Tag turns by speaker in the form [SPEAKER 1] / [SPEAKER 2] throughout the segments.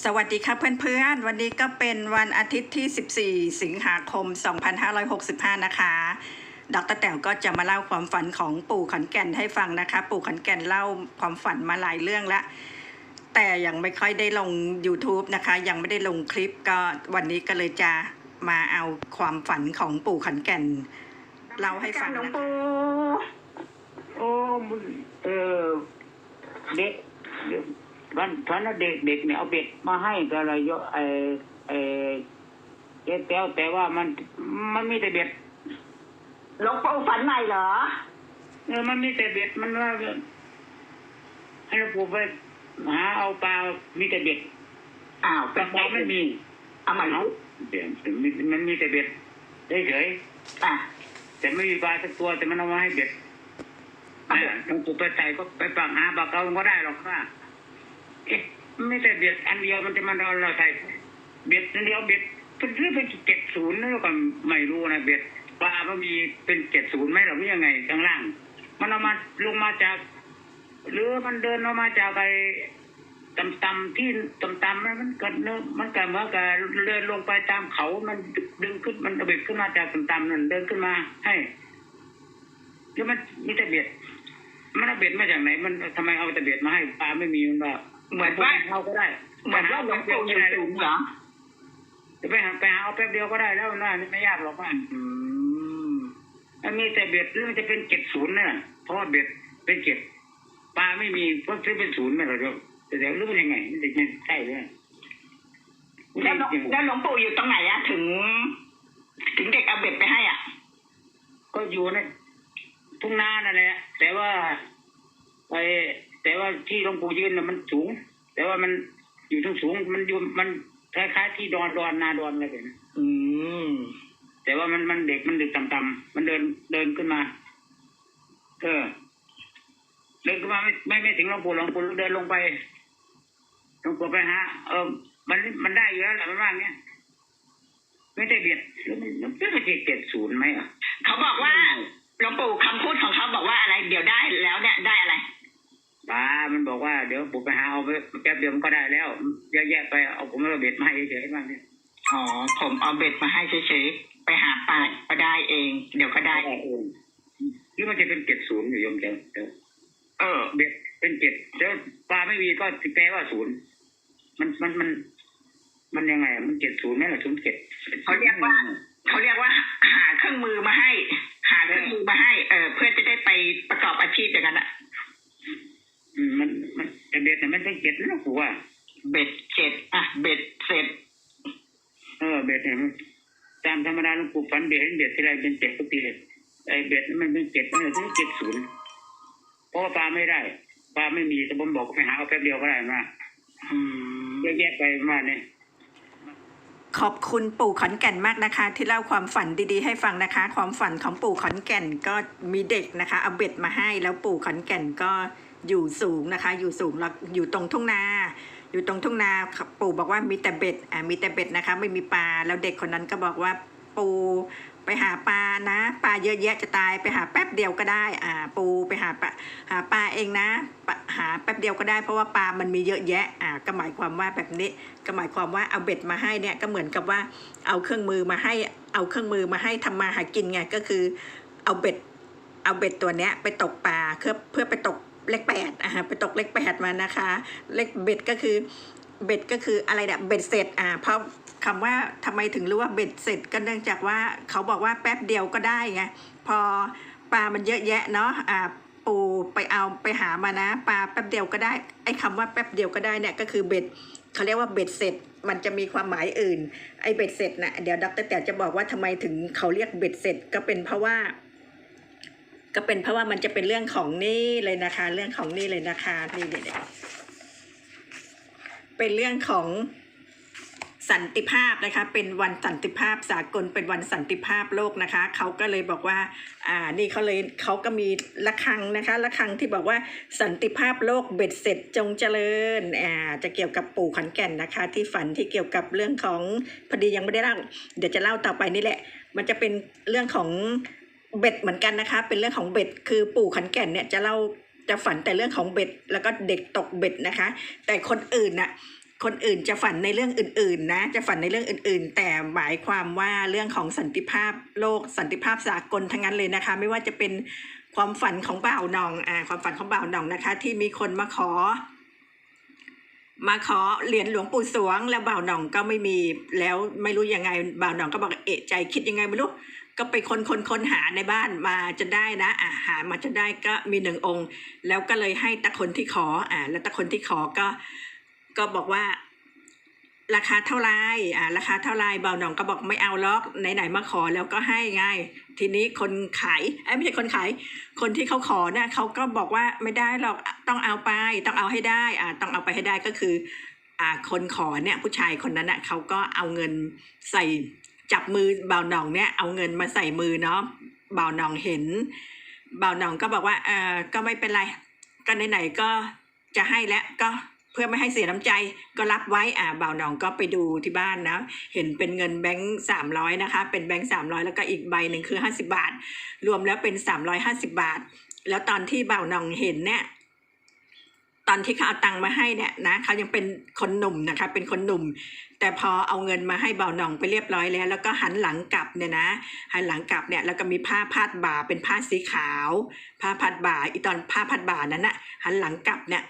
[SPEAKER 1] สวัสดีครับเพื่อนๆ วันนี้ก็เป็นวันอาทิตย์ที่ 14 สิงหาคม 2565 นะคะ ดรแต๋วก็จะมาเล่าความฝันของปู่ขอนแก่นให้ฟังนะคะ ปู่ขอนแก่นเล่าความฝันมาหลายเรื่องแล้วแต่ยังไม่ค่อยได้ลง YouTube นะคะ ยังไม่ได้ลงคลิปก็วันนี้ก็เลยจะมาเอาความฝันของปู่ขอนแก่นเล่าให้ฟัง
[SPEAKER 2] หลวง
[SPEAKER 1] นะคะ
[SPEAKER 2] ปู่
[SPEAKER 3] โอ้มึงเออเด็กเด็ก วันตอนนั้นเด็กเด็กเนี่ยเอาเบ็ดมาให้ก็อะไรเยอะไอไอเจ๊แต้วแต่ว่ามันมันมีแต่เบ็ด
[SPEAKER 2] หลวงปู่ฝันใหม่เหรอ
[SPEAKER 3] เออมันมีแต่เบ็ดมันว่าให้หลวงปู่ไปหาเอาปลามีแต่เบ็ด
[SPEAKER 2] อ้าว
[SPEAKER 3] ปลาปลาไม่มี
[SPEAKER 2] เอาใหม่
[SPEAKER 3] เอาเดี๋ยวมันมีแต่เบ็ดเฉย
[SPEAKER 2] อะ
[SPEAKER 3] ๆแต่ไม่มีปลาสักตัวแต่มันเอามาให้เบ็ดเนี่ยหลวงปู่ไปใส่ก็ไปปักหาปลาเขาก็ได้หรอกว่า เอ๊ะไม่แต่เบ็ดอันเดียวมันจะมาเราเราใส่เบ็ดอันเดียวเบ็ดเป็นเรื่องเป็นเจ็ดศูนย์แล้วก็ไม่รู้นะเบ็ดปลามันมีเป็นเจ็ดศูนย์ไหมหรือว่ายังไงข้างล่าง มันเอามาลงมาจาก หรือมันเดินออกมาจากไอ้ต่ำๆที่ต่ำๆนะมันก็เนอะมันก็เมื่อกับเดินลงไปตามเขา มันดึงขึ้นมันเอาเบ็ดขึ้นมาจากต่ำๆนั่นเดินขึ้นมาให้หรือมันมีแต่เบ็ดมันเอาเบ็ดมาจากไหน มันทำไมเอาแต่เบ็ดมาให้ปลาไม่มีมันว่า
[SPEAKER 2] เหมือนว่า
[SPEAKER 3] เขาก็ได้
[SPEAKER 2] เหมือนว่าหลวงปู่อยู่สูงเหรอ
[SPEAKER 3] จะไปหาไปหาเอาแป๊บเดียวก็ได้แล้วน่าไม่ยากหรอกว่า
[SPEAKER 2] อืม
[SPEAKER 3] มันมีแต่เบ็ดหรือมันจะเป็นเจ็ดศูนย์เนี่ยเพราะว่าเบ็ดเป็นเจ็ดปลาไม่มีเพราะซื้อเป็นศูนย์ไม่หรอกเดี๋ยวแต่เดี๋ยวรู้เป็นยังไงมันจะไม่ใช่เลย
[SPEAKER 2] แล้วหลวงแล้วหลวงปู่อยู่ตรงไหนอะถึง ถึงเด็กเอาเบ็ดไปให้อะ
[SPEAKER 3] ก็อยู่ในทุ่งนานั่นแหละแต่ว่าไป แต่ว่าที่หลวงปู่ยืนน่ะมันสูง แต่ว่ามันอยู่ทั้งสูงมันอยู่มันคล้ายๆที่ดอนดอนนาดอนอะไรแบบนี้
[SPEAKER 2] อืม
[SPEAKER 3] แต่ว่ามันมันเด็กมันเด็กต่ำๆมันเดินเดินขึ้นมา เออ เดินขึ้นมาไม่ไม่ไม่ถึงหลวงปู่หลวงปู่เดินลงไปหลวงปู่ไปหาเออ มันมันได้อยู่แล้วแหละมันว่าอย่างเงี้ยไม่ได้เบียดแล้วมันมันไม่ใช่เจ็ดศูนย์ไหมอะ
[SPEAKER 2] เขาบอกว่าหลวงปู่คำพูดของเขาบอกว่าอะไร เดี๋ยวได้แล้วเนี่ยได้อะไร
[SPEAKER 3] ป้ามันบอกว่าเดี๋ยวผมไปหาเอาไปแป๊บเดียวมันก็ได้แล้วเยอะแยะไปเอาผมเอาเบ็ดมาให้เฉยๆบ้างเนี่ย
[SPEAKER 2] อ๋อผมเอาเบ็ดมาให้เฉยๆไปหาปลาก็ได้เอง เดี๋ยวก็ได้
[SPEAKER 3] ได้เองหรือมันจะเป็นเจ็ดศูนย์อยู่โยมเดียวเดี๋ยว
[SPEAKER 2] เออ
[SPEAKER 3] เบ็ดเป็นเจ็ดแล้วปลาไม่มีก็แปลว่าศูนย์มันมันมัน มันยังไงอะมันเจ็ดศูนย์ไหมล่ะศูนย์เจ็ด
[SPEAKER 2] เขาเรียกว่าเขาเรียกว่า หาเครื่องมือมาให้ หาเครื่องมือมาให้ เออเพื่อจะได้ไปประกอบอาชีพอย่างนั้นอะ
[SPEAKER 3] อืมมันมันแต่ เบ็ดน่ะมันเป็นเจ็ดนะกูว่า
[SPEAKER 2] เบ็ดเสร็จอะเบ็ดเสร็จ
[SPEAKER 3] เออ เบ็ดเนี่ยมันตามธรรมดาหลวงปู่ฝันเบ็ดเบ็ดที่ไรเป็นเจ็ดทุกทีเลยไอ้เบ็ดมันเป็นเจ็ดมันเลยถึงเจ็ดศูนย์เพราะว่าปลาไม่ได้ปลาไม่มีแต่ผมบอกไปหาเอาแป๊บเดียวก็ได้มา
[SPEAKER 2] อืม
[SPEAKER 3] เยอะแยะไปมาเนี่ย
[SPEAKER 1] ขอบคุณปู่ขอนแก่นมากนะคะ ที่เล่าความฝันดีๆให้ฟังนะคะ ความฝันของปู่ขอนแก่นก็มีเด็กนะคะ เอาเบ็ดมาให้แล้วปู่ขอนแก่นก็ อยู่สูงนะคะ อยู่สูงแล้วอยู่ตรงทุ่งนา อยู่ตรงทุ่งนาปู่บอกว่ามีแต่เบ็ดอ่ามีแต่เบ็ดนะคะ ไม่มีปลาแล้วเด็กคนนั้นก็บอกว่าปู่ไปหาปลานะปลาเยอะแยะจะตายไปหาแป๊บเดียวก็ได้อ่าปูไปหาปลาหาปลาเองนะหาแป๊บเดียวก็ได้เพราะว่าปลามันมีเยอะแยะอ่าก็หมายความว่าแบบนี้ก็หมายความว่าเอาเบ็ดมาให้เนี่ยก็เหมือนกับว่าเอาเครื่องมือมาให้เอาเครื่องมือมาให้ทำมาหากินไงก็คือเอาเบ็ดเอาเบ็ดตัวเนี้ยไปตกปลาเพื่อเพื่อไปตก เลขแปดอ่าไปตกเลขแปดมานะคะ เลขเบ็ดก็คือเบ็ดก็คืออะไรเนี่ยเบ็ดเสร็จอ่าเพราะคำว่าทำไมถึงรู้ว่าเบ็ดเสร็จก็เนื่องจากว่าเขาบอกว่าแป๊บเดียวก็ได้ไงพอปลามันเยอะแยะเนาะอ่าปูไปเอาไปหามานะปลาแป๊บเดียวก็ได้ไอ้คำว่าแป๊บเดียวก็ได้เนี่ยก็คือเบ็ดเขาเรียกว่าเบ็ดเสร็จมันจะมีความหมายอื่น ไอ้เบ็ดเสร็จนะเดี๋ยวดรแต่จะบอกว่าทำไมถึงเขาเรียกเบ็ดเสร็จก็เป็นเพราะว่า ก็เป็นเพราะว่ามันจะเป็นเรื่องของนี่เลยนะคะ เรื่องของนี่เลยนะคะนี่เด็เป็นเรื่องของสันติภาพนะคะ เป็นวันสันติภาพสากลเป็นวันสันติภาพโลกนะคะเขาก็เลยบอกว่า อ่านี่เขาเลยเขาก็มีระฆังนะคะระฆังที่บอกว่าสันติภาพโลกเบ็ดเสร็จจงเจริญอ่าจะเกี่ยวกับปู่ขอนแก่นนะคะ ที่ฝันที่เกี่ยวกับเรื่องของพอดียังไม่ได้เล่าเดี๋ยวจะเล่าต่อไปนี่แหละ มันจะเป็นเรื่องของ เบ็ดเหมือนกันนะคะ เป็นเรื่องของเบ็ดคือปู่ขอนแก่นเนี่ยจะเล่าจะฝันแต่เรื่องของเบ็ด แล้วก็เด็กตกเบ็ดนะคะ แต่คนอื่นน่ะคนอื่นจะฝันในเรื่องอื่นๆนะ จะฝันในเรื่องอื่น ๆ แต่หมายความว่าเรื่องของสันติภาพโลกสันติภาพสากลทั้งนั้นเลยนะคะ ไม่ว่าจะเป็นความฝันของบ่าวหนองอ่าความฝันของบ่าวหนองนะคะ ที่มีคนมาขอ มาขอเหรียญหลวงปู่สวง แล้วบ่าวหนองก็ไม่มีแล้วไม่รู้ยังไงบ่าวหนองก็บอกเอะใจคิดยังไงไม่รู้ ก็ไปคนคนคนหาในบ้านมาจนได้นะอ่าหามาจนได้ก็มีหนึ่งองค์ แล้วก็เลยให้ตะคนที่ขออ่าแล้วตะคนที่ขอก็ก็บอกว่าราคาเท่าไรอ่าราคาเท่าไรเบาหนองก็บอกไม่เอาล็อกไหนๆมาขอแล้วก็ให้ไงทีนี้คนขายเอ้ไม่ใช่คนขาย คนที่เขาขอเนี่ยเขาก็บอกว่าไม่ได้หรอกต้องเอาไป ต้องเอาให้ได้อ่าต้องเอาไปให้ได้ก็คืออ่าคนขอเนี่ยผู้ชายคนนั้นอะเขาก็เอาเงินใส่ จับมือเบาหนองเนี่ยเอาเงินมาใส่มือเนาะเบาหนองเห็น เบาหนองก็บอกว่าเออก็ไม่เป็นไรก็ไหนๆก็จะให้แล้วก็เพื่อไม่ให้เสียน้ำใจก็รับไว้อ่าบ่าวหนองก็ไปดูที่บ้านนะ เห็นเป็นเงินแบงค์สามร้อยนะคะ เป็นแบงค์สามร้อยแล้วก็อีกใบหนึ่งคือห้าสิบาท รวมแล้วเป็นสามร้อยห้าสิบาท แล้วตอนที่บ่าวหนองเห็นเนี่ย ตอนที่เขาเอาตังค์มาให้เนี่ยนะเขายังเป็นคนหนุ่มนะคะเป็นคนหนุ่ม แต่พอเอาเงินมาให้เบาหน่องไปเรียบร้อยแล้ว แล้วก็หันหลังกลับเนี่ยนะหันหลังกลับเนี่ยแล้วก็มีผ้าพาดบ่าเป็นผ้าสีขาว ผ้าพัดบ่าอีตอนผ้าพัดบ่านั้นน่ะหันหลังกลับเนี่ย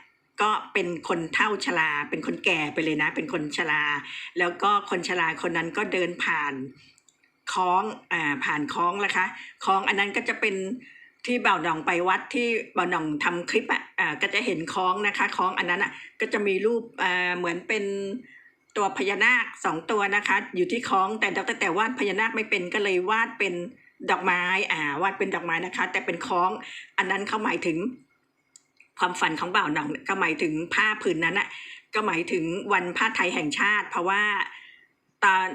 [SPEAKER 1] ก็เป็นคนเฒ่าชราเป็นคนแก่ไปเลยนะ เป็นคนชราแล้วก็คนชราคนนั้นก็เดินผ่านคลองอ่าผ่านคลองนะคะคลองอันนั้นก็จะเป็นที่เบาหนองไปวัดที่เบาหนองทำคลิปอะ ก็จะเห็นคลองนะคะคลองอันนั้นอะก็จะมีรูปเหมือนเป็นตัวพญานาคสองตัวนะคะ อยู่ที่คล้องแต่แต่แต่วาดพญานาคไม่เป็นก็เลยวาดเป็นดอกไม้อ่าวาดเป็นดอกไม้นะคะ แต่เป็นคล้องอันนั้นเขาหมายถึงความฝันของบ่าวหนองก็หมายถึงผ้าผืนนั้นอะก็หมายถึงวันผ้าไทยแห่งชาติ เพราะว่าตอน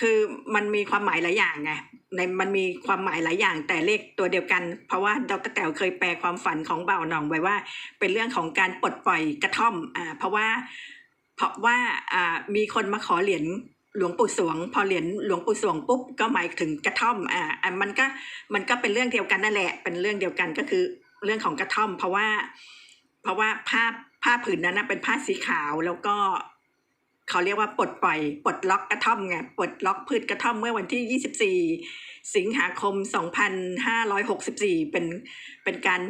[SPEAKER 1] คือมันมีความหมายหลายอย่างไงในมันมีความหมายหลายอย่างแต่เลขตัวเดียวกัน เพราะว่าดรแต๋วเคยแปลความฝันของเบ่าหนองไว้ว่า เป็นเรื่องของการปลดปล่อยกระท่อมอ่าเพราะว่าเพราะว่าอ่ามีคนมาขอเหรียญหลวงปู่สวง พอเหรียญหลวงปู่สวงปุ๊บก็หมายถึงกระท่อมอ่าอ่ามันก็มันก็เป็นเรื่องเดียวกันนั่นแหละ เป็นเรื่องเดียวกันก็คือเรื่องของกระท่อม เพราะว่า เพราะว่าผ้าผ้าผืนนั้นนะเป็นผ้าสีขาวแล้วก็ เขาเรียกว่าปลดปล่อยปลดล็อกกระท่อมไงปลดล็อกพืชกระท่อมเมื่อวันที่ 24 สิงหาคม 2564 เป็นเป็นการ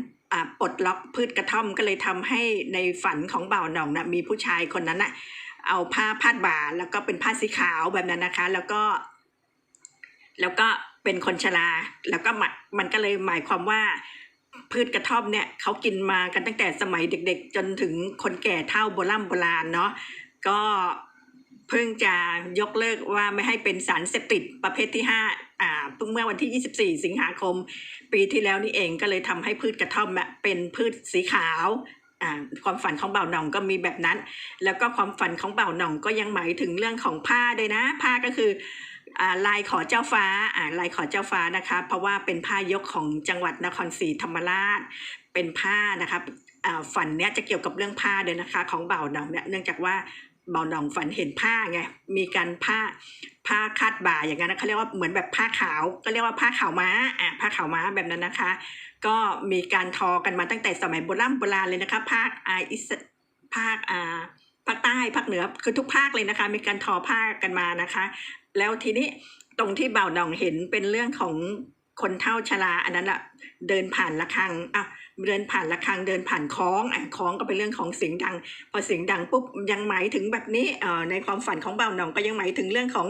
[SPEAKER 1] ปลดล็อกพืชกระท่อมก็เลยทำให้ในฝันของบ่าวหน่องนะมีผู้ชายคนนั้นนะเอาผ้าพาดบ่าแล้วก็เป็นผ้าสีขาวแบบนั้นนะคะ แล้วก็ แล้วก็เป็นคนชราแล้วก็มันมันก็เลยหมายความว่าพืชกระท่อมเนี่ยเขากินมากันตั้งแต่สมัยเด็กๆ จนถึงคนแก่เท่าโบราณโบราณเนาะก็ เพิ่งจะยกเลิกว่าไม่ให้เป็นสารเสพติดประเภทที่ห้าอ่าเพิ่งเมื่อวันที่ 24 สิงหาคม ปีที่แล้วนี่เองก็เลยทำให้พืชกระท่อมอะเป็นพืชสีขาวอ่าความฝันของเบ่าหน่องก็มีแบบนั้น แล้วก็ความฝันของเบ่าหน่องก็ยังหมายถึงเรื่องของผ้าด้วยนะ ผ้าก็คืออ่าลายขอเจ้าฟ้าอ่าลายขอเจ้าฟ้านะคะ เพราะว่าเป็นผ้ายกของจังหวัดนครศรีธรรมราช เป็นผ้านะคะอ่าฝันเนี้ยจะเกี่ยวกับเรื่องผ้าเลยนะคะ ของเบ่าหน่องเนี่ยเนื่องจากว่า เบาหนองฝันเห็นผ้าไงมีการผ้าผ้าคาดบ่าอย่างนั้นนะเขาเรียกว่าเหมือนแบบผ้าขาว ก็เรียกว่าผ้าขาวม้าอ่าผ้าขาวม้าแบบนั้นนะคะ ก็มีการทอกันมาตั้งแต่สมัยโบราณโบราณเลยนะคะภาคอาอิสภาคอ่าภาคใต้ภาคเหนือคือทุกภาคเลยนะคะ มีการทอผ้ากันมานะคะ แล้วทีนี้ตรงที่เบาหนองเห็นเป็นเรื่องของ คนเฒ่าชราอันนั้นละเดินผ่านระฆังอะเดินผ่านระฆังเดินผ่านคล้องอะคล้องก็เป็นเรื่องของเสียงดัง พอเสียงดังปุ๊บยังหมายถึงแบบนี้เอ่อในความฝันของเบ่าหนองก็ยังหมายถึงเรื่องของ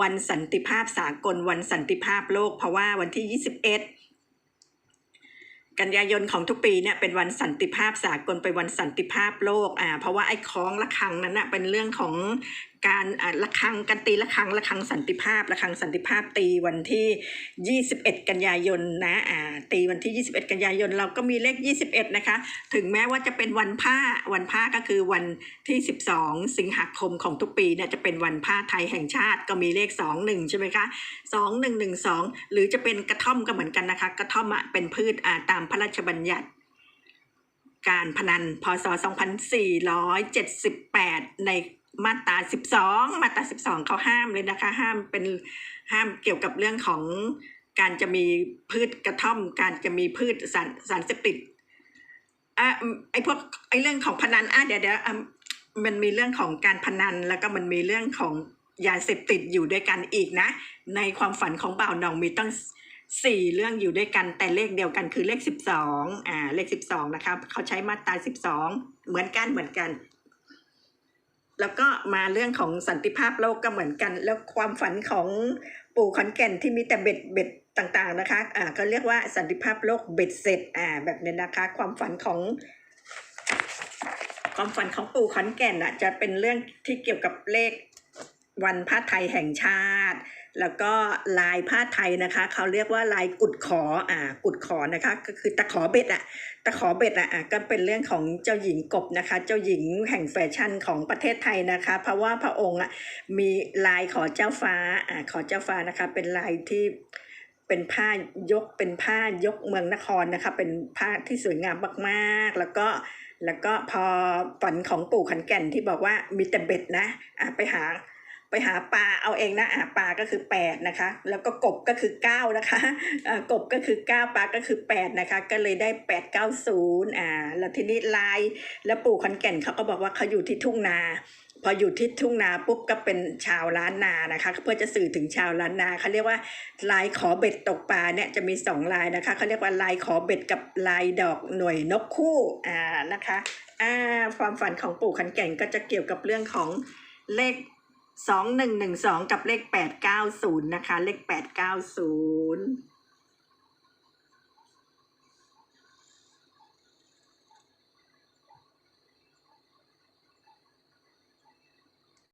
[SPEAKER 1] วันสันติภาพสากลวันสันติภาพโลก เพราะว่าวันที่ 21กันยายนของทุกปีเนี่ยเป็นวันสันติภาพสากลเป็นวันสันติภาพโลกอ่าเพราะว่าไอ้คล้องระฆังนั้นน่ะเป็นเรื่องของ การอ่าระฆังการตีระฆังระฆังสันติภาพระฆังสันติภาพตีวันที่ 21 กันยายนนะอ่าตีวันที่ 21 กันยายนเราก็มีเลข 21 นะคะ ถึงแม้ว่าจะเป็นวันผ้าวันผ้าก็คือวันที่ 12 สิงหาคมของทุกปีเนี่ยจะเป็นวันผ้าไทยแห่งชาติก็มีเลข 21 ใช่ไหมคะ 2112 หรือจะเป็นกระท่อมก็เหมือนกันนะคะ กระท่อมอะเป็นพืชอ่าตามพระราชบัญญัติการพนันพศ 2478 ใน มาตรา12มาตรา12เขาห้ามเลยนะคะ ห้ามเป็นห้ามเกี่ยวกับเรื่องของการจะมีพืชกระท่อม การจะมีพืชสารสารเสพติดอะไอพวกไอเรื่องของพนันอะเดี๋ยวเดี๋ยวมันมีเรื่องของการพนันแล้วก็มันมีเรื่องของยาเสพติดอยู่ด้วยกันอีกนะ ในความฝันของบ่าวหนองมีตั้งสี่เรื่องอยู่ด้วยกันแต่เลขเดียวกันคือเลขสิบสองอ่าเลขสิบสองนะครับเขาใช้มาตราสิบสองเหมือนกันเหมือนกัน แล้วก็มาเรื่องของสันติภาพโลกก็เหมือนกัน แล้วความฝันของปู่ขอนแก่นที่มีแต่เบ็ดเบ็ดต่างๆนะคะ อ่าก็เรียกว่าสันติภาพโลกเบ็ดเสร็จ อ่า แบบนี้นะคะ ความฝันของความฝันของปู่ขอนแก่นอะจะเป็นเรื่องที่เกี่ยวกับเลขวันพระไทยแห่งชาติ แล้วก็ลายผ้าไทยนะคะเขาเรียกว่าลายกุดขออ่ากุดขอนะคะก็คือตะขอเบ็ดอะตะขอเบ็ดอะอะก็เป็นเรื่องของเจ้าหญิงกบนะคะ เจ้าหญิงแห่งแฟชั่นของประเทศไทยนะคะ เพราะว่าพระองค์อะมีลายขอเจ้าฟ้าอ่าขอเจ้าฟ้านะคะ เป็นลายที่เป็นผ้ายกเป็นผ้ายกเมืองนครนะคะ เป็นผ้าที่สวยงามมากๆ แล้วก็แล้วก็พอฝันของปู่ขันแก่นที่บอกว่ามีแต่เบ็ดนะอะไปหา หาปลาเอาเองนะอะปลาก็คือแปดนะคะ แล้วก็กบก็คือเก้านะคะอ่ากบก็คือเก้าปลาก็คือแปดนะคะ ก็เลยได้แปดเก้าศูนย์อ่าแล้วทีนี้ลายแล้วปู่ขอนแก่นเขาก็บอกว่าเขาอยู่ที่ทุ่งนาพออยู่ที่ทุ่งนาปุ๊บก็เป็นชาวล้านนานะคะเพื่อจะสื่อถึงชาวล้านนาเขาเรียกว่าลายขอเบ็ดตกปลาเนี่ยจะมีสองลายนะคะเขาเรียกว่าลายขอเบ็ดกับลายดอกหน่วยนกคู่อ่านะคะอ่าความฝันของปู่ขันแก่นก็จะเกี่ยวกับเรื่องของเลข สองหนึ่งหนึ่งสองกับเลขแปดเก้าศูนย์นะคะ เลขแปดเก้าศูนย์